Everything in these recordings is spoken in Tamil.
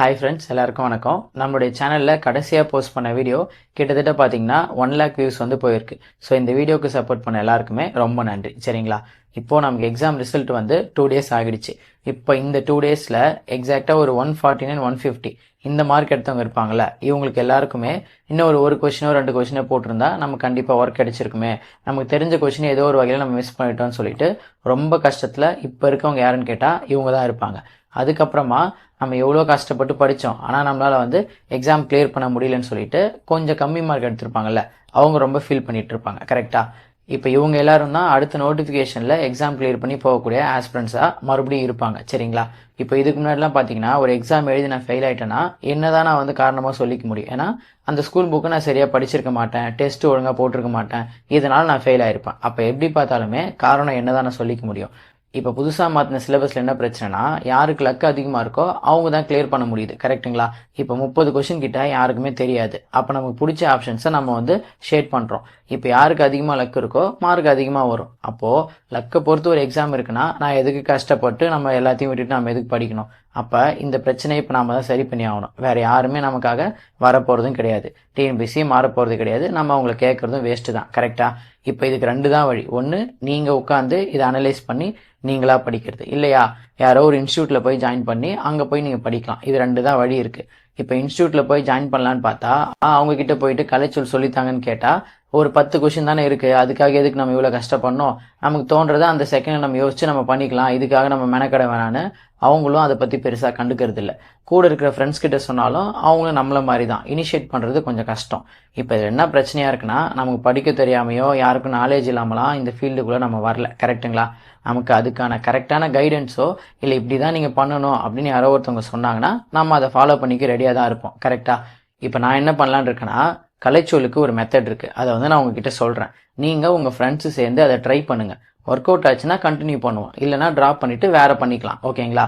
ஹாய் ஃப்ரெண்ட்ஸ் எல்லாருக்கும் வணக்கம். நம்மளுடைய சேனலில் கடைசியாக போஸ்ட் பண்ண வீடியோ கிட்டத்தட்ட பார்த்தீங்கன்னா ஒன் லேக் வியூஸ் வந்து போயிருக்கு. ஸோ இந்த வீடியோக்கு சப்போர்ட் பண்ண எல்லாருக்குமே ரொம்ப நன்றி. சரிங்களா? இப்போது நமக்கு எக்ஸாம் ரிசல்ட் வந்து டூ டேஸ் ஆகிடுச்சு. இப்போ இந்த டூ டேஸில் எக்ஸாக்டாக ஒரு one forty nine one fifty இந்த மார்க் எடுத்தவங்க இருப்பாங்கல்ல இவங்களுக்கு எல்லாருக்குமே இன்னும் ஒரு ஒரு கொஷினோ ரெண்டு கொஷினோ போட்டிருந்தா நம்ம கண்டிப்பாக ஒர்க் கிடைச்சிருக்குமே. நமக்கு தெரிஞ்ச கொஷின் ஏதோ ஒரு வகையில் நம்ம மிஸ் பண்ணிட்டோம்னு சொல்லிட்டு ரொம்ப கஷ்டத்தில் இப்போ இருக்கவங்க யாருன்னு கேட்டால் இவங்க தான் இருப்பாங்க. அதுக்கப்புறமா நம்ம எவ்வளோ கஷ்டப்பட்டு படித்தோம். ஆனால் நம்மளால் வந்து எக்ஸாம் கிளியர் பண்ண முடியலன்னு சொல்லிட்டு கொஞ்சம் கம்மி மார்க் எடுத்திருப்பாங்கல்ல அவங்க ரொம்ப ஃபீல் பண்ணிகிட்டு இருப்பாங்க கரெக்டாக இப்போ இவங்க எல்லாரும் தான் அடுத்த நோட்டிஃபிகேஷனில் எக்ஸாம் கிளியர் பண்ணி போகக்கூடிய ஆஸ்பிரன்ஸாக மறுபடியும் இருப்பாங்க சரிங்களா? இப்போ இதுக்கு முன்னாடிலாம் பார்த்தீங்கன்னா ஒரு எக்ஸாம் எழுதி நான் ஃபெயில் ஆயிட்டேன்னா என்னதான் நான் வந்து காரணமாக சொல்லிக்க முடியும். ஏன்னா அந்த ஸ்கூல் புக்கை நான் சரியாக படிச்சிருக்க மாட்டேன் டெஸ்ட் ஒழுங்காக போட்டிருக்க மாட்டேன் இதனால் நான் ஃபெயில் ஆகிருப்பேன் அப்போ எப்படி பார்த்தாலுமே காரணம் என்னதான் நான் சொல்லிக்க முடியும்? இப்போ புதுசாக மாற்றின சிலபஸில் என்ன பிரச்சனைனா யாருக்கு லக் அதிகமாக இருக்கோ அவங்க தான் கிளியர் பண்ண முடியுது. கரெக்ட்டுங்களா இப்போ முப்பது கொஷின் கிட்ட யாருக்குமே தெரியாது. அப்போ நமக்கு பிடிச்ச ஆப்ஷன்ஸை நம்ம வந்து ஷேட் பண்ணுறோம் இப்போ யாருக்கு அதிகமாக லக் இருக்கோ மார்க் அதிகமாக வரும். அப்போது லக்கை பொறுத்து ஒரு எக்ஸாம் இருக்குன்னா நான் எதுக்கு கஷ்டப்பட்டு நம்ம எல்லாத்தையும் விட்டுட்டு நம்ம எதுக்கு படிக்கணும்? அப்போ இந்த பிரச்சனையை இப்போ நாம் தான் சரி பண்ணி ஆகணும். வேறு யாருமே நமக்காக வரப்போகிறதும் கிடையாது. டிஎன்பிசி மாறப்போகிறது கிடையாது. நம்ம அவங்கள கேட்குறதும் வேஸ்ட்டு தான். கரெக்டாக இப்போ இதுக்கு ரெண்டு தான் வழி. ஒன்று நீங்கள் உட்காந்து இதை அனலைஸ் பண்ணி நீங்களாக படிக்கிறது. இல்லையா? யாரோ ஒரு இன்ஸ்டியூட்டில் போய் ஜாயின் பண்ணி அங்கே போய் நீங்கள் படிக்கலாம். இது ரெண்டு தான் வழி இருக்குது இப்போ இன்ஸ்டியூட்டில் போய் ஜாயின் பண்ணலான்னு பார்த்தா அவங்க கிட்ட போயிட்டு கலைச்சொல் சொல்லித்தாங்கன்னு கேட்டால் ஒரு பத்து கொஷின் தானே இருக்குது அதுக்காக எதுக்கு நம்ம இவ்வளோ கஷ்டப்படணும்? நமக்கு தோன்றதை அந்த செகண்ட் நம்ம யோசிச்சு நம்ம பண்ணிக்கலாம். இதுக்காக நம்ம மெனக்கட வேணான்னு அவங்களும் அதை பற்றி பெருசாக கண்டுக்கிறது இல்லை கூட இருக்கிற ஃப்ரெண்ட்ஸ் கிட்ட சொன்னாலும் அவங்களும் நம்மளை மாதிரி தான் இனிஷியேட் பண்ணுறது கொஞ்சம் கஷ்டம். இப்போ இது என்ன பிரச்சனையாக இருக்குன்னா நமக்கு படிக்க தெரியாமையோ யாருக்கும் நாலேஜ் இல்லாமலாம் இந்த ஃபீல்டுக்குள்ளே நம்ம வரல. கரெக்ட்டுங்களா நமக்கு அதுக்கான கரெக்டான கைடன்ஸோ இல்லை இப்படி தான் நீங்கள் பண்ணணும் அப்படின்னு யாரோ ஒருத்தவங்க சொன்னாங்கன்னா நம்ம அதை ஃபாலோ பண்ணிக்க ரெடியாக தான் இருப்போம். கரெக்டாக இப்போ நான் என்ன பண்ணலான்னு இருக்கேன்னா கலைச்சொலுக்கு ஒரு மெத்தட் இருக்குது அதை வந்து நான் உங்ககிட்ட சொல்கிறேன் நீங்கள் உங்கள் ஃப்ரெண்ட்ஸு சேர்ந்து அதை ட்ரை பண்ணுங்கள் ஒர்க் அவுட் ஆச்சுன்னா கண்டினியூ பண்ணுவோம். இல்லைனா ட்ராப் பண்ணிவிட்டு வேறு பண்ணிக்கலாம். ஓகேங்களா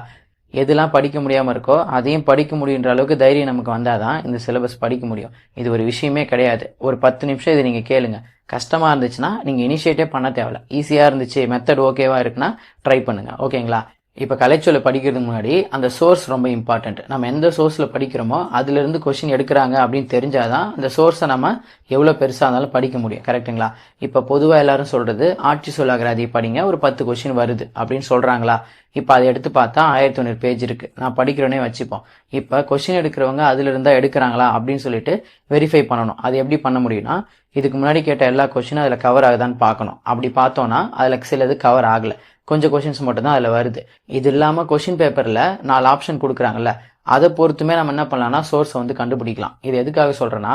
எதெல்லாம் படிக்க முடியாமல் இருக்கோ அதையும் படிக்க முடியுன்ற அளவுக்கு தைரியம் நமக்கு வந்தால் தான் இந்த சிலபஸ் படிக்க முடியும். இது ஒரு விஷயமே கிடையாது. ஒரு பத்து நிமிஷம் இதை நீங்கள் கேளுங்க. கஷ்டமாக இருந்துச்சுன்னா நீங்கள் இனிஷியேட்டே பண்ண தேவையில்ல. ஈஸியாக இருந்துச்சு மெத்தட் ஓகேவாக இருக்குன்னா ட்ரை பண்ணுங்கள் ஓகேங்களா இப்போ கலைச்சொல்லை படிக்கிறதுக்கு முன்னாடி அந்த சோர்ஸ் ரொம்ப இம்பார்ட்டண்ட் நம்ம எந்த சோர்ஸில் படிக்கிறோமோ அதுலேருந்து கொஷின் எடுக்கிறாங்க அப்படின்னு தெரிஞ்சாதான் அந்த சோர்ஸை நம்ம எவ்வளோ பெருசாக இருந்தாலும் படிக்க முடியும். கரெக்ட்டுங்களா இப்போ பொதுவாக எல்லாரும் சொல்கிறது ஆட்சி சொல்லாகிறாதி படிங்க ஒரு பத்து கொஷின் வருது அப்படின்னு சொல்கிறாங்களா இப்போ அதை எடுத்து பார்த்தா ஆயிரத்தி தொண்ணூறு பேஜ் இருக்குது நான் படிக்கிறோன்னே வச்சுப்போம். இப்போ கொஷின் எடுக்கிறவங்க அதில் இருந்தால் எடுக்கிறாங்களா அப்படின்னு சொல்லிட்டு வெரிஃபை பண்ணணும். அது எப்படி பண்ண முடியும்னா இதுக்கு முன்னாடி கேட்ட எல்லா கொஷினும் அதில் கவர் ஆகுதான்னு பார்க்கணும். அப்படி பார்த்தோன்னா அதில் சிலது கவர் ஆகலை. கொஞ்சம் கொஷின்ஸ் மட்டும்தான் அதில் வருது. இது இல்லாமல் கொஷின் பேப்பரில் நாலு ஆப்ஷன் கொடுக்குறாங்கல்ல அதை பொறுத்துமே நம்ம என்ன பண்ணலாம்னா சோர்ஸை வந்து கண்டுபிடிக்கலாம். இது எதுக்காக சொல்கிறேன்னா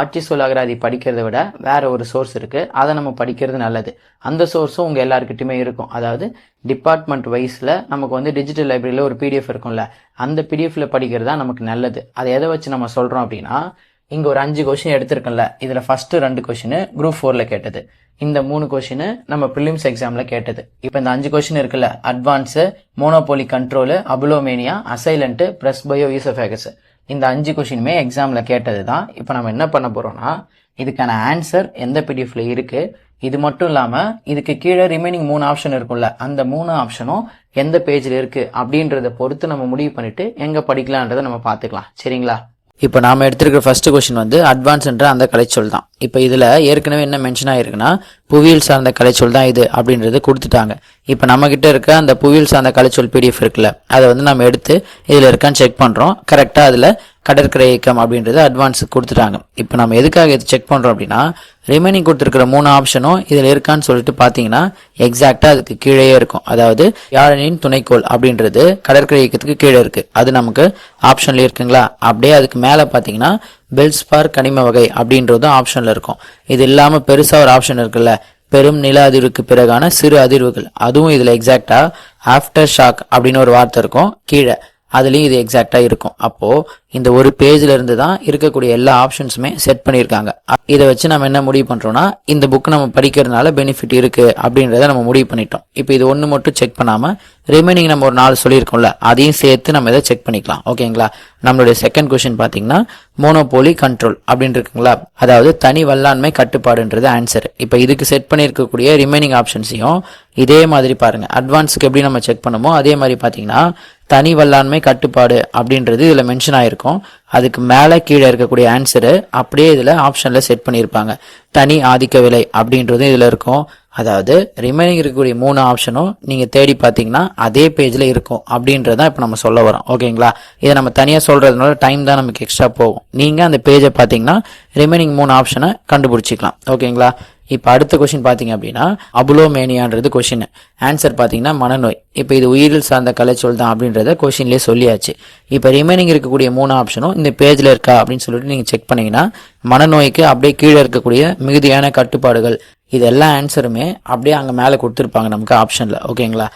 ஆட்சி சொல்லாகிறாதி படிக்கிறதை விட வேற ஒரு சோர்ஸ் இருக்குது அதை நம்ம படிக்கிறது நல்லது. அந்த சோர்ஸும் உங்கள் எல்லாருக்கிட்டையுமே இருக்கும். அதாவது டிபார்ட்மெண்ட் வைஸில் நமக்கு வந்து டிஜிட்டல் லைப்ரரியில் ஒரு பிடிஎஃப் இருக்கும்ல அந்த பிடிஎஃப்ல படிக்கிறது தான் நமக்கு நல்லது. அதை எதை வச்சு நம்ம சொல்கிறோம் அப்படின்னா இங்கே ஒரு அஞ்சு கொஷின் எடுத்திருக்கோம்ல இதில் ஃபஸ்ட்டு ரெண்டு கொஷின் குரூப் ஃபோரில் கேட்டது. இந்த மூணு கொஷின் நம்ம ப்ரிலிம்ஸ் எக்ஸாமில் கேட்டது. இப்போ இந்த அஞ்சு கொஷின் இருக்குல்ல advance monopoly control abulomania assailant presbyesophagus இந்த அஞ்சு கொஷினுமே எக்ஸாமில் கேட்டது தான் இப்போ நம்ம என்ன பண்ண போகிறோம்னா இதுக்கான ஆன்சர் எந்த பிடிஎஃப்ல இருக்குது இது மட்டும் இல்லாமல் இதுக்கு கீழே ரிமைனிங் மூணு ஆப்ஷன் இருக்கும்ல அந்த மூணு ஆப்ஷனும் எந்த பேஜில் இருக்குது அப்படின்றத பொறுத்து நம்ம முடிவு பண்ணிவிட்டு எங்கே படிக்கலான்றதை நம்ம பார்த்துக்கலாம். சரிங்களா? இப்போ நாம் எடுத்திருக்கிற ஃபர்ஸ்ட் கொஷின் வந்து அட்வான்ஸ்ன்ற அந்த கலைச்சொல் தான். இப்போ இதில் ஏற்கனவே என்ன மென்ஷன் ஆயிருக்குன்னா புவியியல் சார்ந்த கலைச்சொல் தான் இது அப்படின்றது கொடுத்துட்டாங்க. இப்போ நம்மக்கிட்ட இருக்க அந்த புவியியல் சார்ந்த கலைச்சொல் பிடிஎஃப் இருக்குல்ல அதை வந்து நம்ம எடுத்து இதில் இருக்கான்னு செக் பண்ணுறோம் கரெக்டாக அதில் கடற்கரை இயக்கம் அப்படின்றது அட்வான்ஸ் கொடுத்துட்டாங்க. இப்போ நம்ம எதுக்காக இது செக் பண்ணுறோம் அப்படின்னா ரிமைனிங் கொடுத்துருக்கிற மூணு ஆப்ஷனும் இதில் இருக்கான்னு சொல்லிட்டு பார்த்தீங்கன்னா எக்ஸாக்டாக அதுக்கு கீழேயே இருக்கும். அதாவது யாழனின் துணைக்கோள் அப்படின்றது கடற்கரை இயக்கத்துக்கு கீழே இருக்குது அது நமக்கு ஆப்ஷன்ல இருக்குங்களா? அப்படியே அதுக்கு மேலே பார்த்தீங்கன்னா பெல்ஸ்பார் கனிம வகை அப்படின்றதும் ஆப்ஷனில் இருக்கும். இது இல்லாமல் பெருசாக ஒரு ஆப்ஷன் இருக்குல்ல? பெரும் நில அதிர்வுக்கு பிறகான சிறு அதிர்வுகள். அதுவும் இதில் எக்ஸாக்டாக ஆஃப்டர் ஷாக் அப்படின்னு ஒரு வார்த்தை இருக்கும். கீழே. அதுலேயும் இது எக்ஸாக்டாக இருக்கும். அப்போது இந்த ஒரு பேஜ்ல இருந்து தான் இருக்கக்கூடிய எல்லா ஆப்ஷன்ஸுமே செட் பண்ணியிருக்காங்க. இதை வச்சு நம்ம என்ன முடிவு பண்ணுறோம்னா இந்த புக் நம்ம படிக்கிறதுனால பெனிஃபிட் இருக்குது அப்படின்றத நம்ம முடிவு பண்ணிட்டோம். இப்போ இது ஒன்று மட்டும் செக் பண்ணாமல் ரிமைனிங் நம்ம ஒரு நாலு சொல்லியிருக்கோம்ல அதையும் சேர்த்து நம்ம இதை செக் பண்ணிக்கலாம். ஓகேங்களா நம்மளுடைய செகண்ட் கொஷின் பார்த்தீங்கன்னா மோனோபோலி கண்ட்ரோல் அப்படின்னு இருக்குங்களா அதாவது தனி வல்லாண்மை கட்டுப்பாடுன்றது ஆன்சர் இப்போ இதுக்கு செட் பண்ணியிருக்கக்கூடிய ரிமைனிங் ஆப்ஷன்ஸையும் இதே மாதிரி பாருங்கள் அட்வான்ஸ்க்கு எப்படி நம்ம செக் பண்ணுமோ அதே மாதிரி பார்த்தீங்கன்னா தனி வல்லாண்மை கட்டுப்பாடு அப்படின்றது இதில் மென்ஷன் ஆயிருக்கும். அதுக்கு மேலே கீழே இருக்கக்கூடிய ஆன்சரு அப்படியே இதில் ஆப்ஷனில் செட் பண்ணியிருப்பாங்க. தனி ஆதிக்க விலை அப்படின்றதும் இதில் இருக்கும். அதாவது ரிமைனிங் இருக்கக்கூடிய மூணு ஆப்ஷனும் நீங்கள் தேடி பார்த்தீங்கன்னா அதே பேஜில் இருக்கும் அப்படின்றதான் இப்போ நம்ம சொல்ல வரோம். ஓகேங்களா இதை நம்ம தனியாக சொல்கிறதுனால டைம் தான் நமக்கு எக்ஸ்ட்ரா போகும். நீங்கள் அந்த பேஜை பார்த்தீங்கன்னா ரிமைனிங் மூணு ஆப்ஷனை கண்டுபிடிச்சிக்கலாம். ஓகேங்களா இப்போ அடுத்த கொஷின் பார்த்தீங்க அப்படின்னா அபுலோமேனியான்றது கொஷின் ஆன்சர் பார்த்தீங்கன்னா மனநோய். இப்போ இது உயிரில் சார்ந்த கலைச்சொல் தான் அப்படின்றத கொஷின்லேயே சொல்லியாச்சு. இப்போ ரிமைனிங் இருக்கக்கூடிய மூணு ஆப்ஷனும் இந்த பேஜில் இருக்கா அப்படின்னு சொல்லிட்டு நீங்கள் செக் பண்ணீங்கன்னா மனநோய்க்கு அப்படியே கீழே இருக்கக்கூடிய மிகுதியான கட்டுப்பாடுகள். இது எல்லா ஆன்சருமே அப்படியே அங்கே மேலே கொடுத்துருப்பாங்க நமக்கு ஆப்ஷனில். ஓகேங்களா?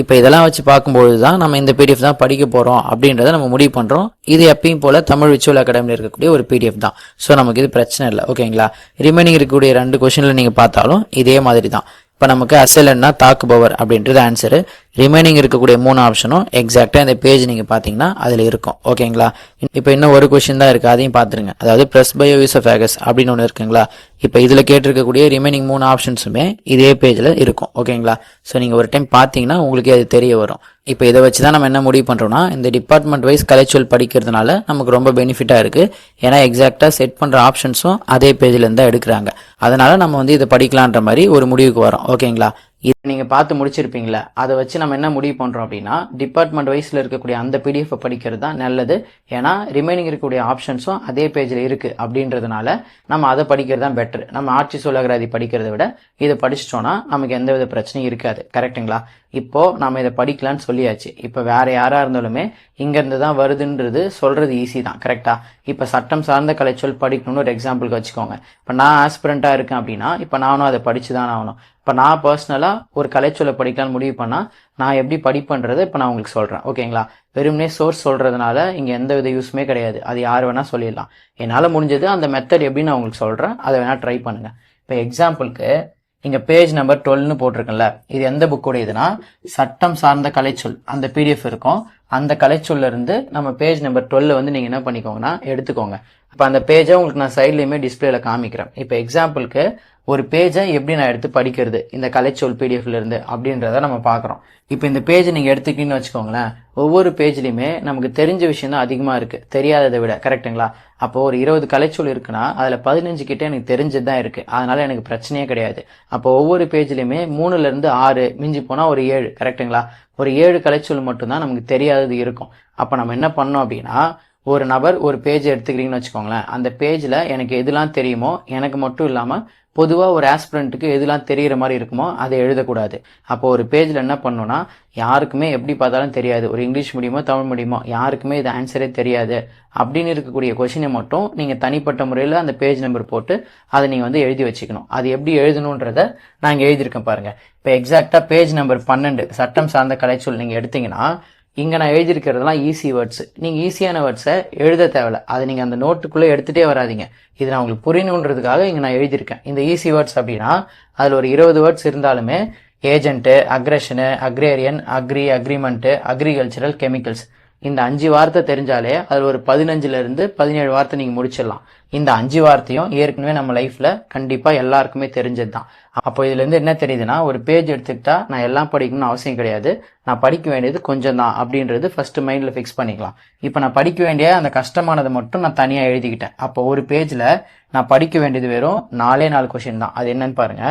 இப்போ இதெல்லாம் வச்சு பார்க்கும்பொழுது தான் நம்ம இந்த பிடிஎஃப் தான் படிக்க போகிறோம் அப்படின்றத நம்ம முடிவு பண்ணுறோம் இது எப்பயும் போல் தமிழ் விச்சுவல் அகாடமியில் இருக்கக்கூடிய ஒரு பிடிஎஃப் தான். ஸோ நமக்கு இது பிரச்சனை இல்லை. ஓகேங்களா? ரிமைனிங் இருக்கக்கூடிய ரெண்டு கொஷனில் நீங்கள் பார்த்தாலும் இதே மாதிரி தான். இப்போ நமக்கு அசலன்னா தாக்குபவர் அப்படின்றது ஆன்சரு ரிமைனிங் இருக்கக்கூடிய மூணு ஆப்ஷனும் எக்ஸாக்டாக இந்த பேஜ் நீங்கள் பார்த்தீங்கன்னா அதில் இருக்கும். ஓகேங்களா? இப்போ இன்னும் ஒரு கொஷின் தான் இருக்குது அதையும் பார்த்துருங்க. அதாவது ப்ரெஸ் பயோ யூசஃபேகஸ் அப்படின்னு ஒன்று இருக்குங்களா? இப்போ இதில் கேட்டிருக்கக்கூடிய ரிமைனிங் மூணு ஆப்ஷன்ஸுமே இதே பேஜில் இருக்கும். ஓகேங்களா ஸோ நீங்கள் ஒரு டைம் பார்த்தீங்கன்னா உங்களுக்கே அது தெரிய வரும். இப்போ இதை வச்சு தான் நம்ம என்ன முடிவு பண்ணுறோம்னா இந்த டிபார்ட்மெண்ட் வைஸ் கலெக்சுவல் படிக்கிறதுனால நமக்கு ரொம்ப பெனிஃபிட்டாக இருக்குது ஏன்னா எக்ஸாக்டாக செட் பண்ணுற ஆப்ஷன்ஸும் அதே பேஜில் இருந்தால் எடுக்கிறாங்க. அதனால் நம்ம வந்து இதை படிக்கலான்ற மாதிரி ஒரு முடிவுக்கு வரோம். ஓகேங்களா இதை நீங்கள் பார்த்து முடிச்சிருப்பீங்களா. அதை வச்சு நம்ம என்ன முடிவு பண்ணுறோம் அப்படின்னா டிபார்ட்மெண்ட் வைஸில் இருக்கக்கூடிய அந்த பிடிஎஃப் படிக்கிறது தான் நல்லது. ஏன்னா ரிமைனிங் இருக்கக்கூடிய ஆப்ஷன்ஸும் அதே பேஜில் இருக்குது அப்படின்றதுனால நம்ம அதை படிக்கிறது தான் பெட்ரு நம்ம ஆட்சி சொல்லகராதி படிக்கிறத விட இதை படிச்சிட்டோம்னா நமக்கு எந்த வித பிரச்சனையும் இருக்காது. கரெக்ட்டுங்களா இப்போது நம்ம இதை படிக்கலான்னு சொல்லியாச்சு. இப்போ வேற யாராக இருந்தாலுமே இங்கேருந்து தான் வருதுன்றது சொல்கிறது ஈஸி தான். கரெக்டாக இப்போ சட்டம் சார்ந்த கலைச்சொல் படிக்கணும்னு ஒரு எக்ஸாம்பிளுக்கு வச்சுக்கோங்க. இப்போ நான் ஆஸ்பிரண்ட்டாக இருக்கேன் அப்படின்னா இப்போ நானும் அதை படித்து தான் ஆகணும். இப்போ நான் பர்சனலாக ஒரு கலைச்சொல்லை படிக்கலாம்னு முடிவு பண்ணால் நான் எப்படி படிப்புன்றதை இப்போ நான் உங்களுக்கு சொல்கிறேன் ஓகேங்களா வெறுமனே சோர்ஸ் சொல்கிறதுனால இங்கே எந்த வித யூஸுமே கிடையாது. அது யார் வேணால் சொல்லிடலாம். என்னால் முடிஞ்சது அந்த மெத்தட் எப்படி நான் உங்களுக்கு சொல்கிறேன் அதை வேணால் ட்ரை பண்ணுங்கள் இப்போ எக்ஸாம்பிளுக்கு இங்கே பேஜ் நம்பர் டுவெல்னு போட்டிருக்குல்ல இது எந்த புக்கோடையதுன்னா சட்டம் சார்ந்த கலைச்சொல். அந்த பிடிஎஃப் இருக்கும். அந்த கலைச்சொல்ல இருந்து நம்ம பேஜ் நம்பர் டுவெல்ல வந்து நீங்கள் என்ன பண்ணிக்கோங்கன்னா எடுத்துக்கோங்க. இப்போ அந்த பேஜை உங்களுக்கு நான் சைட்லேயுமே டிஸ்பிளேல காமிக்கிறேன். இப்போ எக்ஸாம்பிளுக்கு ஒரு பேஜை எப்படி நான் எடுத்து படிக்கிறது இந்த கலைச்சொல் பிடிஎஃப்ல இருந்து அப்படின்றத நம்ம பார்க்குறோம். இப்போ இந்த பேஜ் நீங்கள் எடுத்துக்கிட்டீங்கன்னு வச்சுக்கோங்களேன் ஒவ்வொரு பேஜ்லையுமே நமக்கு தெரிஞ்ச விஷயம் தான் அதிகமாக இருக்கு. தெரியாததை விட கரெக்ட்டுங்களா அப்போ ஒரு இருபது கலைச்சொல் இருக்குன்னா அதில் பதினஞ்சு கிட்ட எனக்கு தெரிஞ்சது தான் இருக்கு. அதனால எனக்கு பிரச்சனையே கிடையாது. அப்போ ஒவ்வொரு பேஜ்லையுமே மூணுல இருந்து ஆறு மிஞ்சி போனால் ஒரு ஏழு கரெக்ட்டுங்களா ஒரு ஏழு கலைச்சொல் மட்டும்தான் நமக்கு தெரியாதது இருக்கும். அப்போ நம்ம என்ன பண்ணோம் அப்படின்னா ஒரு நபர் ஒரு பேஜ் எடுத்துக்கிறீங்கன்னு வச்சுக்கோங்களேன். அந்த பேஜில் எனக்கு எதுலாம் தெரியுமோ எனக்கு மட்டும் இல்லாமல் பொதுவாக ஒரு ஆஸ்பிரண்ட்டுக்கு எதுலாம் தெரிகிற மாதிரி இருக்குமோ அதை எழுதக்கூடாது. அப்போ ஒரு பேஜில் என்ன பண்ணோன்னா யாருக்குமே எப்படி பார்த்தாலும் தெரியாது. ஒரு இங்கிலீஷ் மீடியமோ தமிழ் மீடியமோ யாருக்குமே இது ஆன்சரே தெரியாது. அப்படின்னு இருக்கக்கூடிய கொஷினை மட்டும் நீங்கள் தனிப்பட்ட முறையில் அந்த பேஜ் நம்பர் போட்டு அதை நீங்கள் வந்து எழுதி வச்சுக்கணும். அது எப்படி எழுதணுன்றத நாங்கள் எழுதியிருக்கோம் எழுதியிருக்கேன் இப்போ எக்ஸாக்டாக பேஜ் நம்பர் பன்னெண்டு சட்டம் சார்ந்த கலைச்சொல் நீங்கள் எடுத்தீங்கன்னா இங்கே நான் எழுதியிருக்கிறதுலாம் ஈஸி வேர்ட்ஸ் நீங்கள் ஈஸியான வேர்ட்ஸை எழுத தேவையில்ல. அதை நீங்கள் அந்த நோட்டுக்குள்ளே எடுத்துகிட்டே வராதீங்க. இது நான் உங்களுக்கு புரியணுன்றதுக்காக இங்கே நான் எழுதியிருக்கேன். இந்த ஈஸி வேர்ட்ஸ் அப்படின்னா அதில் ஒரு இருபது வேர்ட்ஸ் இருந்தாலுமே agent aggression agrarian agri agreement agricultural chemicals இந்த அஞ்சு வார்த்தை தெரிஞ்சாலே அதில் ஒரு பதினஞ்சுல இருந்து பதினேழு வார்த்தை நீங்கள் முடிச்சிடலாம். இந்த அஞ்சு வார்த்தையும் ஏற்கனவே நம்ம லைஃப்ல கண்டிப்பாக எல்லாருக்குமே தெரிஞ்சது தான் அப்போ இதுலேருந்து என்ன தெரியுதுன்னா ஒரு பேஜ் எடுத்துக்கிட்டா நான் எல்லாம் படிக்கணும்னு அவசியம் கிடையாது. நான் படிக்க வேண்டியது கொஞ்சம் தான் அப்படின்றது ஃபர்ஸ்ட் மைண்டில் ஃபிக்ஸ் பண்ணிக்கலாம். இப்போ நான் படிக்க வேண்டிய அந்த கஷ்டமானதை மட்டும் நான் தனியாக எழுதிக்கிட்டேன். அப்போ ஒரு பேஜில் நான் படிக்க வேண்டியது வெறும் நாலே நாலு கொஸ்டின் தான். அது என்னன்னு பாருங்க.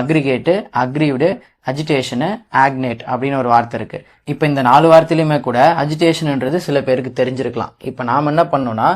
அக்ரிகேட்டு அக்ரிவ்டு அஜிடேஷனு ஆக்னேட் அப்படின்னு ஒரு வார்த்தை இருக்குது இப்போ இந்த நாலு வார்த்தையிலுமே கூட அஜிடேஷன்ன்றது சில பேருக்கு தெரிஞ்சிருக்கலாம். இப்போ நாம் என்ன பண்ணோம்னா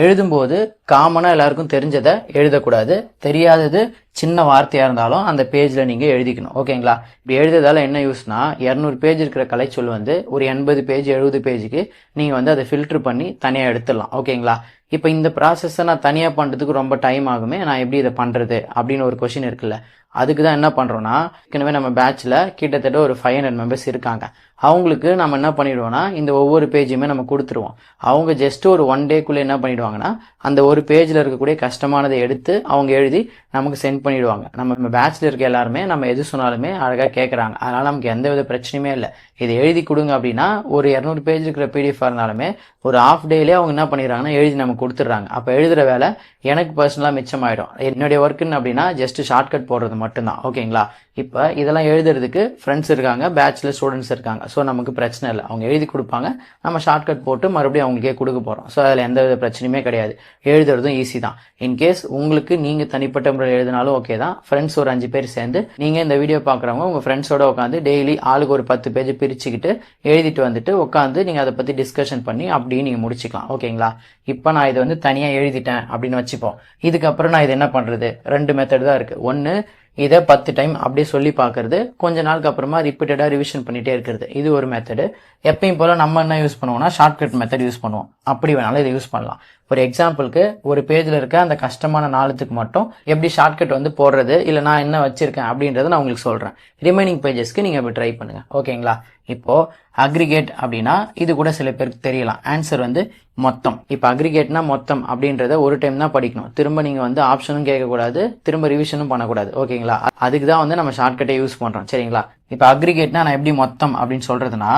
எழுதும்போது காமனாக எல்லாருக்கும் தெரிஞ்சதை எழுதக்கூடாது. தெரியாதது சின்ன வார்த்தையாக இருந்தாலும் அந்த பேஜில் நீங்கள் எழுதிக்கணும். ஓகேங்களா இப்படி எழுதுறதால என்ன யூஸ்னா இரநூறு பேஜ் இருக்கிற கலைச்சொல் வந்து ஒரு எண்பது பேஜ் எழுபது பேஜுக்கு நீங்கள் வந்து அதை ஃபில்ட்ரு பண்ணி தனியாக எடுத்துடலாம். ஓகேங்களா இப்போ இந்த ப்ராசஸை நான் தனியாக பண்ணுறதுக்கு ரொம்ப டைம் ஆகுமே நான் எப்படி இதை பண்ணுறது அப்படின்னு ஒரு கொஷின் இருக்குல்ல. அதுக்கு தான் என்ன பண்ணுறோன்னா ஏற்கனவே நம்ம பேட்சில் கிட்டத்தட்ட ஒரு ஃபைவ் ஹண்ட்ரட் மெம்பர்ஸ் இருக்காங்க. அவங்களுக்கு நம்ம என்ன பண்ணிடுவோம்னா இந்த ஒவ்வொரு பேஜுமே நம்ம கொடுத்துருவோம். அவங்க ஜஸ்ட் ஒரு ஒன் டேக்குள்ளே என்ன பண்ணிடுவாங்கன்னா அந்த ஒரு பேஜில் இருக்கக்கூடிய கஷ்டமானதை எடுத்து அவங்க எழுதி நமக்கு சென்ட் பண்ணிடுவாங்க. நம்ம பேட்சில் இருக்க எல்லாருமே நம்ம எது சொன்னாலுமே அழகாக கேட்குறாங்க அதனால் நமக்கு எந்த வித பிரச்சனையுமே இல்லை. இதை எழுதி கொடுங்க அப்படின்னா ஒரு இரநூறு பேஜ் இருக்கிற பிடிஎஃப் இருந்தாலுமே ஒரு ஆஃப் டேலே அவங்க என்ன பண்ணிடுறாங்கன்னா எழுதி நம்ம கொடுத்துட்றாங்க. அப்போ எழுதுகிற வேலை எனக்கு பர்சனலாக மிச்சமாயிடும். என்னுடைய ஒர்க்குன்னு அப்படின்னா ஜஸ்ட் ஷார்ட்கட் போடுறது மட்டும்தான். ஓகேங்களா இப்போ இதெல்லாம் எழுதுறதுக்கு ஃப்ரெண்ட்ஸ் இருக்காங்க பேச்சுலர் ஸ்டூடெண்ட்ஸ் இருக்காங்க. ஸோ நமக்கு பிரச்சனை இல்லை. அவங்க எழுதி கொடுப்பாங்க. நம்ம ஷார்ட்கட் போட்டு மறுபடியும் அவங்களுக்கே கொடுக்க போகிறோம் ஸோ அதில் எந்த வித பிரச்சனையுமே கிடையாது. எழுதுறதும் ஈஸி தான். இன்கேஸ் உங்களுக்கு நீங்கள் தனிப்பட்ட முறையில் எழுதினாலும் ஓகே தான். ஃப்ரெண்ட்ஸ் ஒரு அஞ்சு பேர் சேர்ந்து நீங்கள் இந்த வீடியோ பார்க்குறவங்க உங்கள் ஃப்ரெண்ட்ஸோட உட்காந்து டெய்லி ஆளுக்கு ஒரு பத்து பேஜ் பிரிச்சுக்கிட்டு எழுதிட்டு வந்துட்டு உட்காந்து நீங்கள் அதை பற்றி டிஸ்கஷன் பண்ணி அப்படியே நீங்கள் முடிச்சுக்கலாம். ஓகேங்களா இப்போ நான் இதை வந்து தனியாக எழுதிட்டேன் அப்படின்னு வச்சுப்போம். இதுக்கப்புறம் நான் இது என்ன பண்ணுறது ரெண்டு மெத்தட் தான் இருக்குது ஒன்று இதை பத்து டைம் அப்படியே சொல்லி பார்க்கறது கொஞ்ச நாளுக்கு அப்புறமா ரிப்பீட்டடாக ரிவிஷன் பண்ணிகிட்டே இருக்கிறது. இது ஒரு மெத்தடு எப்பயும் போல் நம்ம என்ன யூஸ் பண்ணுவோம்னா ஷார்ட்கட் மெத்தட் யூஸ் பண்ணுவோம். அப்படி வேணாலும் இதை யூஸ் பண்ணலாம். ஒரு எக்ஸாம்பிளுக்கு ஒரு பேஜில் இருக்க அந்த கஷ்டமான நாளத்துக்கு மட்டும் எப்படி ஷார்ட்கட் வந்து போடுறது இல்லை நான் என்ன வச்சுருக்கேன் அப்படின்றத நான் உங்களுக்கு சொல்கிறேன் ரிமைனிங் பேஜஸ்க்கு நீங்கள் அப்படி ட்ரை பண்ணுங்கள் ஓகேங்களா இப்போது அக்ரிகேட் அப்படின்னா இது கூட சில பேருக்கு தெரியலாம். ஆன்சர் வந்து மொத்தம். இப்போ அக்ரிகேட்னா மொத்தம் அப்படின்றத ஒரு டைம் தான் படிக்கணும். திரும்ப நீங்கள் வந்து ஆப்ஷனும் கேட்கக்கூடாது திரும்ப ரிவிஷனும் பண்ணக்கூடாது. ஓகேங்களா அதுக்கு தான் வந்து நம்ம ஷார்ட்கட்டை யூஸ் பண்ணுறோம் சரிங்களா? இப்போ அக்ரிகேட்னா நான் எப்படி மொத்தம் அப்படின்னு சொல்கிறதுனா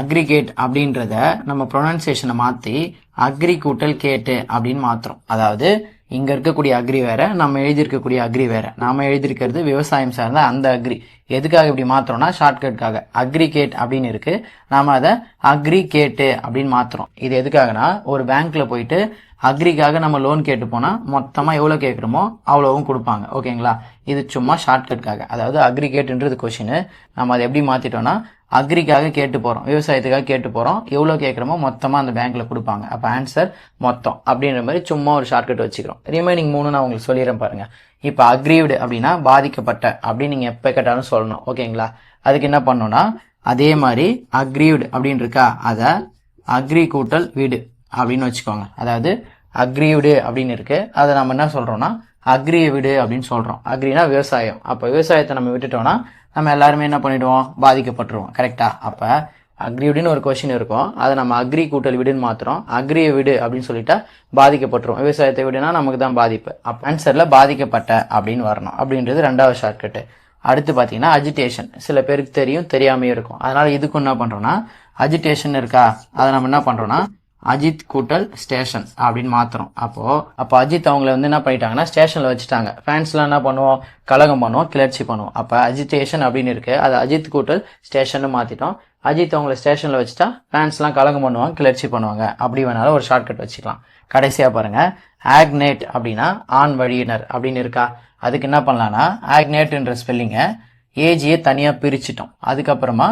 அக்ரிகேட் அப்படின்றத நம்ம ப்ரொனன்சியேஷனை மாற்றி அக்ரி கூட்டல் கேட்டு அப்படின்னு மாற்றுறோம் அதாவது இங்கே இருக்கக்கூடிய அக்ரி வேற நம்ம எழுதியிருக்கக்கூடிய அக்ரி வேற. நாம எழுதியிருக்கிறது விவசாயம் சார்ந்த அந்த அக்ரி எதுக்காக இப்படி மாற்றுறோம்னா ஷார்ட்கட்காக அக்ரிகேட் அப்படின்னு இருக்கு. நாம அதை அக்ரி கேட்டு அப்படின்னு மாத்துறோம். இது எதுக்காகனா ஒரு பேங்க்ல போயிட்டு அக்ரிக்காக நம்ம லோன் கேட்டு போனா மொத்தமா எவ்வளவு கேட்குறோமோ அவ்வளவும் கொடுப்பாங்க. ஓகேங்களா இது சும்மா ஷார்ட்கட்காக அதாவது அக்ரிகேட்ன்றது கொஷின் நம்ம அதை எப்படி மாத்திட்டோம்னா அக்ரிக்காக கேட்டு போகிறோம் விவசாயத்துக்காக கேட்டு போகிறோம் எவ்வளோ கேட்குறோமோ மொத்தமாக அந்த பேங்க்கில் கொடுப்பாங்க. அப்போ ஆன்சர் மொத்தம் அப்படின்ற மாதிரி சும்மா ஒரு ஷார்ட்கட் வச்சுக்கிறோம். ரிமைனிங் மூணு நான் உங்களுக்கு சொல்லிடுறேன் பாருங்கள் இப்போ அக்ரீவ்டு அப்படின்னா பாதிக்கப்பட்ட அப்படின்னு நீங்கள் எப்போ கேட்டாலும் சொல்லணும். ஓகேங்களா? அதுக்கு என்ன பண்ணோன்னா அதே மாதிரி அக்ரீவ்டு அப்படின்னு இருக்கா? அதை அக்ரி கூட்டல் வீடு அப்படின்னு வச்சுக்கோங்க. அதாவது அக்ரீவ்டு அப்படின்னு இருக்குது அதை நம்ம என்ன சொல்கிறோன்னா அக்ரிய வீடு அப்படின்னு சொல்கிறோம் அக்ரினா விவசாயம். அப்போ விவசாயத்தை நம்ம விட்டுட்டோம்னா நம்ம எல்லாருமே என்ன பண்ணிடுவோம்? பாதிக்கப்பட்டுருவோம். கரெக்டா அக்ரி விடுன்னு ஒரு கொஷின் இருக்கும். அதை நம்ம அக்ரி கூட்டல் விடுன்னு மாத்திரம் அக்ரிய விடு அப்படின்னு சொல்லிட்டா பாதிக்கப்பட்டுரும் விவசாயத்தை விடுனா நமக்கு தான் பாதிப்பு. அப்போ ஆன்சரில் பாதிக்கப்பட்ட அப்படின்னு வரணும். அப்படின்றது ரெண்டாவது ஷார்ட்கட்டு அடுத்து பார்த்தீங்கன்னா அஜிடேஷன் சில பேருக்கு தெரியும் தெரியாமையும் இருக்கும். அதனால இதுக்கு என்ன பண்ணுறோன்னா அஜிடேஷன் இருக்கா? அதை நம்ம என்ன பண்ணுறோன்னா அஜித் கூட்டல் ஸ்டேஷன் அப்படின்னு மாத்துறோம். அப்போ அப்போ அஜித் அவங்கள வந்து என்ன பண்ணிட்டாங்கன்னா ஸ்டேஷன்ல வச்சுட்டாங்க. ஃபேன்ஸ்லாம் என்ன பண்ணுவோம்? கலகம் பண்ணுவோம் கிளர்ச்சி பண்ணுவோம். அப்போ அஜிடேஷன் அப்படின்னு இருக்கு. அது அஜித் கூட்டல் ஸ்டேஷன் மாத்திட்டோம். அஜித் அவங்கள ஸ்டேஷன்ல வச்சுட்டா ஃபேன்ஸ்லாம் கலகம் பண்ணுவாங்க கிளர்ச்சி பண்ணுவாங்க. அப்படி வேணாலும் ஒரு ஷார்ட்கட் வச்சுக்கலாம். கடைசியா பாருங்க. ஆக்னேட் அப்படின்னா ஆண் வழியினர் அப்படின்னு இருக்கா? அதுக்கு என்ன பண்ணலாம்னா ஆக்னேட்ன்ற ஸ்பெல்லிங்கை ஏஜியை தனியாக பிரிச்சிட்டோம். அதுக்கப்புறமா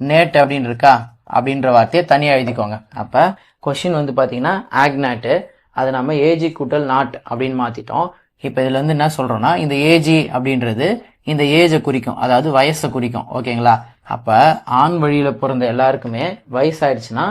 நேட் அப்படின்னு இருக்கா? அப்படின்ற வார்த்தையை தனியாக எழுதிக்கோங்க. அப்போ கொஷின் வந்து பார்த்தீங்கன்னா ஆக்னாட்டு அதை நம்ம ஏஜி கூட்டல் நாட் அப்படின்னு மாற்றிட்டோம் இப்போ இதில் வந்து என்ன சொல்கிறோம்னா இந்த ஏஜி அப்படின்றது இந்த ஏஜை குறிக்கும். அதாவது வயசை குறிக்கும். ஓகேங்களா அப்போ ஆண் வழியில் பிறந்த எல்லாருக்குமே வயசாயிடுச்சுன்னா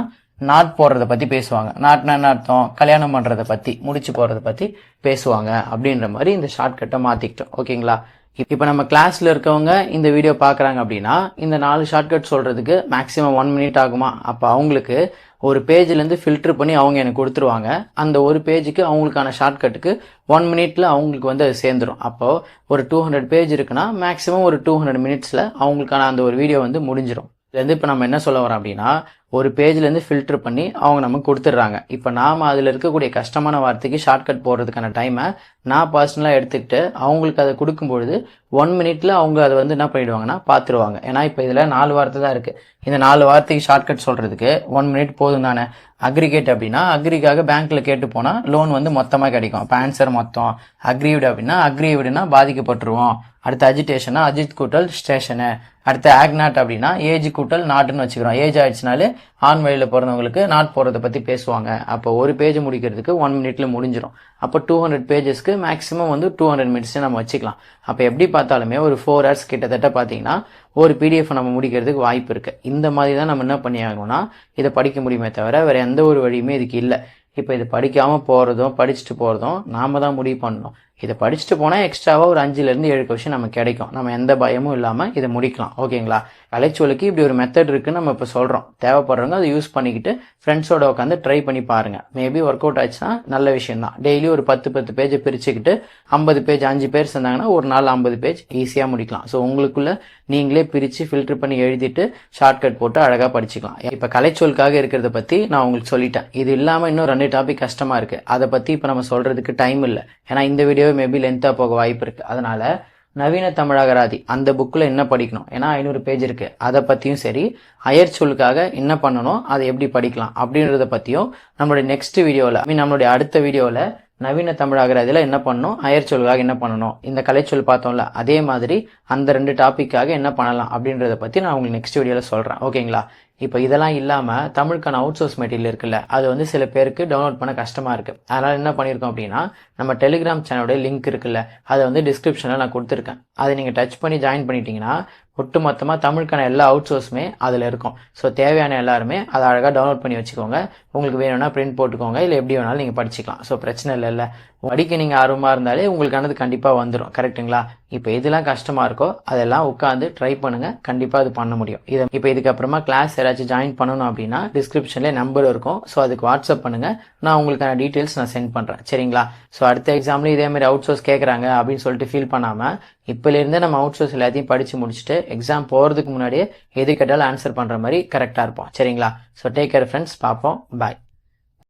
நாட் போடுறத பற்றி பேசுவாங்க. நாட்னா என்ன அர்த்தம்? கல்யாணம் பண்ணுறதை பற்றி முடிச்சு போகிறத பற்றி பேசுவாங்க. அப்படின்ற மாதிரி இந்த ஷார்ட்கட்டை மாற்றிக்கிட்டோம் ஓகேங்களா இப்போ நம்ம கிளாஸில் இருக்கவங்க இந்த வீடியோ பார்க்குறாங்க அப்படின்னா இந்த நாலு ஷார்ட்கட் சொல்கிறதுக்கு மேக்ஸிமம் ஒன் மினிட் ஆகுமா? அப்போ அவங்களுக்கு ஒரு பேஜ்லேருந்து ஃபில்டர் பண்ணி அவங்க எனக்கு கொடுத்துருவாங்க. அந்த ஒரு பேஜுக்கு அவங்களுக்கான ஷார்ட்கட்டுக்கு ஒன் மினிட்ல அவங்களுக்கு வந்து அது சேர்ந்துடும் அப்போ ஒரு டூ ஹண்ட்ரட் பேஜ் இருக்குன்னா மேக்ஸிமம் ஒரு டூ ஹண்ட்ரட் மினிட்ஸில் அவங்களுக்கான அந்த ஒரு வீடியோ வந்து முடிஞ்சிடும் இதுலேருந்து இப்போ நம்ம என்ன சொல்ல வரோம் அப்படின்னா ஒரு பேஜ்லேருந்து ஃபில்டர் பண்ணி அவங்க நமக்கு கொடுத்துட்றாங்க. இப்போ நாம் அதில் இருக்கக்கூடிய கஷ்டமான வார்த்தைக்கு ஷார்ட்கட் போடுறதுக்கான டைமை நான் பர்சனலாக எடுத்துக்கிட்டு அவங்களுக்கு அதை கொடுக்கும்பொழுது ஒன் மினிட்ல அவங்க அதை வந்து என்ன பண்ணிடுவாங்கன்னா பார்த்துருவாங்க. ஏன்னா இப்போ இதில் நாலு வார்த்தை தான் இருக்குது இந்த நாலு வார்த்தைக்கு ஷார்ட்கட் சொல்கிறதுக்கு ஒன் மினிட் போதும் தானே? அக்ரிகேட் அப்படின்னா அக்ரிக்காக பேங்க்கில் கேட்டு போனால் லோன் வந்து மொத்தமாக கிடைக்கும். இப்போ ஆன்சர் மொத்தம். அக்ரிவிட் அப்படின்னா அக்ரிவிடுனா பாதிக்கப்பட்டுருவோம். அடுத்து அஜிடேஷனா அஜித் கூட்டல் ஸ்டேஷனு அடுத்து ஆக்னாட் அப்படின்னா ஏஜ் கூட்டல் நாட்டுன்னு வச்சுக்கிறோம். ஏஜ் ஆயிடுச்சுனாலே ஆண் வழியில் பிறந்தவங்களுக்கு நாட் போகிறத பற்றி பேசுவாங்க. அப்போ ஒரு பேஜ் முடிக்கிறதுக்கு ஒன் மினிட்ல முடிஞ்சிடும் அப்போ டூ ஹண்ட்ரட் பேஜஸ்க்கு மேக்ஸிமம் வந்து டூ ஹண்ட்ரட் மினிட்ஸ் நம்ம வச்சுக்கலாம். அப்போ எப்படி பார்த்தாலுமே ஒரு ஃபோர் ஹவர்ஸ் கிட்டத்தட்ட பார்த்தீங்கன்னா ஒரு பிடிஎஃப் நம்ம முடிக்கிறதுக்கு வாய்ப்பு இருக்குது இந்த மாதிரி தான் நம்ம என்ன பண்ணி ஆகணும்னா இதை படிக்க முடியுமே தவிர வேறு எந்த ஒரு வழியுமே இதுக்கு இல்லை. இப்போ இது படிக்காமல் போகிறதும் படிச்சுட்டு போகிறதும் நாம தான் முடிவு பண்ணணும். இதை படிச்சுட்டு போனால் எக்ஸ்ட்ராவாக ஒரு அஞ்சுலேருந்து ஏழு கொஷின் நமக்கு கிடைக்கும். நம்ம எந்த பயமும் இல்லாமல் இதை முடிக்கலாம். ஓகேங்களா? கலைச்சொலுக்கு இப்படி ஒரு மெத்தட் இருக்குன்னு நம்ம இப்போ சொல்கிறோம் தேவைப்படுறவங்க அதை யூஸ் பண்ணிக்கிட்டு ஃப்ரெண்ட்ஸோட உட்காந்து ட்ரை பண்ணி பாருங்கள் மேபி ஒர்க் அவுட் ஆச்சுன்னா நல்ல விஷயம் தான் டெய்லி ஒரு பத்து பத்து பேஜை பிரிச்சுக்கிட்டு ஐம்பது பேஜ் அஞ்சு பேர் சேர்ந்தாங்கன்னா ஒரு நாள் ஐம்பது பேஜ் ஈஸியாக முடிக்கலாம். ஸோ உங்களுக்குள்ள நீங்களே பிரித்து ஃபில்டர் பண்ணி எழுதிட்டு ஷார்ட்கட் போட்டு அழகாக படிச்சுக்கலாம். இப்போ கலைச்சொலுக்காக இருக்கிறத பற்றி நான் உங்களுக்கு சொல்லிட்டேன். இது இல்லாமல் இன்னும் ரெண்டு டாபிக் கஷ்டமாக இருக்குது அதை பற்றி இப்போ நம்ம சொல்கிறதுக்கு டைம் இல்லை. ஏன்னா இந்த வீடியோவே மேபி லென்த்தாக போக வாய்ப்பு இருக்குது அதனால் நவீன தமிழகராதி அந்த புக்கில் என்ன படிக்கணும்? ஏன்னா ஐநூறு பேஜ் இருக்குது அதை பற்றியும் சரி அயர் சொல்லுக்காக என்ன பண்ணணும் அதை எப்படி படிக்கலாம்? அப்படின்றத பற்றியும் நம்மளுடைய நெக்ஸ்ட் வீடியோவில் ஐ மீன் நம்மளுடைய அடுத்த வீடியோவில் நவீன தமிழாகிறதுல என்ன பண்ணணும் அயர் சொல்லுக்காக என்ன பண்ணணும் இந்த கலைச்சொல் பார்த்தோம்ல அதே மாதிரி அந்த ரெண்டு டாப்பிக்காக என்ன பண்ணலாம் அப்படின்றத பற்றி நான் உங்களுக்கு நெக்ஸ்ட் வீடியோவில் சொல்கிறேன் ஓகேங்களா இப்போ இதெல்லாம் இல்லாமல் தமிழுக்கான அவுட் சோர்ஸ் மெட்டீரியல் இருக்குல்ல அது வந்து சில பேருக்கு டவுன்லோட் பண்ண கஷ்டமாக இருக்குது அதனால் என்ன பண்ணியிருக்கோம் அப்படின்னா நம்ம டெலிகிராம் சேனலோட லிங்க் இருக்குல்ல அதை வந்து டிஸ்கிரிப்ஷனில் நான் கொடுத்துருக்கேன். அதை நீங்கள் டச் பண்ணி ஜாயின் பண்ணிட்டீங்கன்னா ஒட்டு மொத்தமாக தமிழுக்கான எல்லா அவுட் சோர்ஸுமே அதில் இருக்கும். ஸோ தேவையான எல்லாருமே அதை அழகாக டவுன்லோட் பண்ணி வச்சுக்கோங்க. உங்களுக்கு வேணும்னா பிரிண்ட் போட்டுக்கோங்க. இல்லை எப்படி வேணாலும் நீங்கள் படிச்சுக்கலாம். ஸோ பிரச்சனை இல்லை படிக்க நீங்கள் ஆர்வமாக இருந்தாலே உங்களுக்கானது கண்டிப்பாக வந்துடும் கரெக்ட்டுங்களா இப்போ எதெல்லாம் கஷ்டமாக இருக்கோ அதெல்லாம் உட்காந்து ட்ரை பண்ணுங்கள் கண்டிப்பாக அது பண்ண முடியும். இதை இப்போ இதுக்கப்புறமா கிளாஸ் யாராச்சும் ஜாயின் பண்ணணும் அப்படின்னா டிஸ்கிரிப்ஷன்லேயே நம்பர் இருக்கும். ஸோ அதுக்கு வாட்ஸ்அப் பண்ணுங்கள் நான் உங்களுக்கான டீட்டெயில்ஸ் நான் சென்ட் பண்ணுறேன் சரிங்களா? ஸோ அடுத்த எக்ஸாம்லேயும் இதே மாதிரி அவுட் சோர்ஸ் கேட்குறாங்க அப்படின்னு சொல்லிட்டு ஃபீல் பண்ணாமல் இப்போலேருந்தே நம்ம அவுட் சோர்ஸ் எல்லாத்தையும் படித்து முடிச்சுட்டு எக்ஸாம் போகிறதுக்கு முன்னாடியே எது கேட்டாலும் ஆன்சர் பண்ணுற மாதிரி கரெக்டாக இருப்போம். சரிங்களா? ஸோ டேக் கேர் ஃப்ரெண்ட்ஸ் பார்ப்போம். பாய்